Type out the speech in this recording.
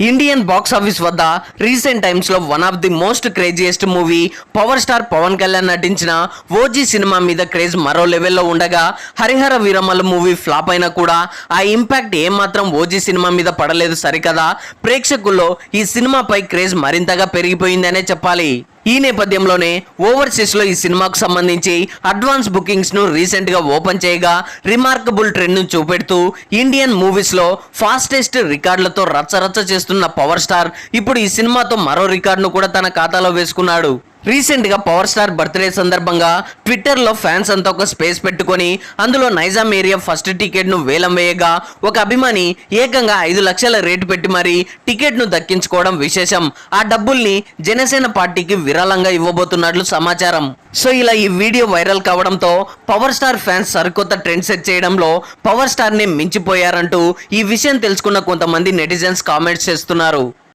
Indian box office వద్ద recent టైమ్స్లో one of the most craziest movie power star Pawan Kalyan నటించిన OG cinema మీద craze మరో లెవెల్లో ఉండగా హరిహర వీరమల్ల మూవీ ఫ్లాప్ అయినా కూడా ఆ ఇంపాక్ట్ ఏమాత్రం ఓజీ సినిమా మీద పడలేదు సరికదా? ప్రేక్షకుల్లో ఈ సినిమాపై క్రేజ్ మరింతగా పెరిగిపోయిందనే చెప్పాలి. ఈ నేపథ్యంలోనే ఓవర్సీస్లో ఈ సినిమాకు సంబంధించి అడ్వాన్స్ బుకింగ్స్ను రీసెంట్గా ఓపెన్ చేయగా రిమార్కబుల్ ట్రెండ్ను చూపెడుతూ ఇండియన్ మూవీస్లో ఫాస్టెస్ట్ రికార్డులతో రచ్చరచ్చ చేస్తున్న పవర్ స్టార్ ఇప్పుడు ఈ సినిమాతో మరో రికార్డును కూడా తన ఖాతాలో వేసుకున్నాడు. రీసెంట్గా పవర్ స్టార్ బర్త్డే సందర్భంగా ట్విట్టర్లో ఫ్యాన్స్ అంతా ఒక స్పేస్ పెట్టుకొని అందులో నైజాం ఏరియా ఫస్ట్ టికెట్ను వేలం వేయగా ఒక అభిమాని ఏకంగా ఐదు లక్షల రేటు పెట్టి మరీ టికెట్ను దక్కించుకోవడం విశేషం. ఆ డబ్బుల్ని జనసేన పార్టీకి విరాళంగా ఇవ్వబోతున్నట్లు సమాచారం. సో ఇలా ఈ వీడియో వైరల్ కావడంతో పవర్ స్టార్ ఫ్యాన్స్ సరికొత్త ట్రెండ్ సెట్ చేయడంలో పవర్ స్టార్ని మించిపోయారంటూ ఈ విషయం తెలుసుకున్న కొంతమంది నెటిజన్స్ కామెంట్స్ చేస్తున్నారు.